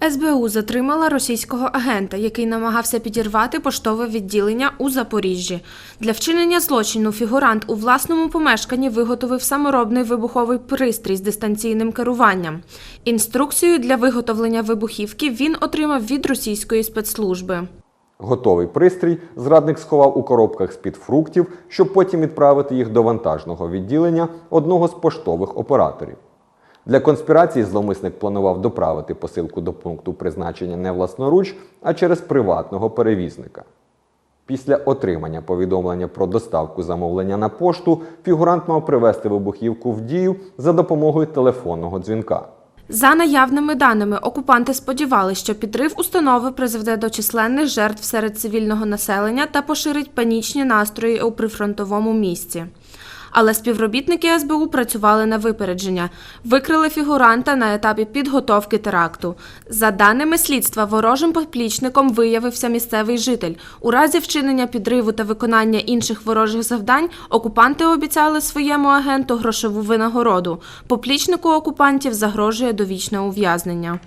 СБУ затримала російського агента, який намагався підірвати поштове відділення у Запоріжжі. Для вчинення злочину фігурант у власному помешканні виготовив саморобний вибуховий пристрій з дистанційним керуванням. Інструкцію для виготовлення вибухівки він отримав від російської спецслужби. Готовий пристрій зрадник сховав у коробках з-під фруктів, щоб потім відправити їх до вантажного відділення одного з поштових операторів. Для конспірації зловмисник планував доправити посилку до пункту призначення не власноруч, а через приватного перевізника. Після отримання повідомлення про доставку замовлення на пошту фігурант мав привести вибухівку в дію за допомогою телефонного дзвінка. За наявними даними, окупанти сподівалися, що підрив установи призведе до численних жертв серед цивільного населення та поширить панічні настрої у прифронтовому місці. Але співробітники СБУ працювали на випередження, викрили фігуранта на етапі підготовки теракту. За даними слідства, ворожим поплічником виявився місцевий житель. У разі вчинення підриву та виконання інших ворожих завдань окупанти обіцяли своєму агенту грошову винагороду. Поплічнику окупантів загрожує довічне ув'язнення.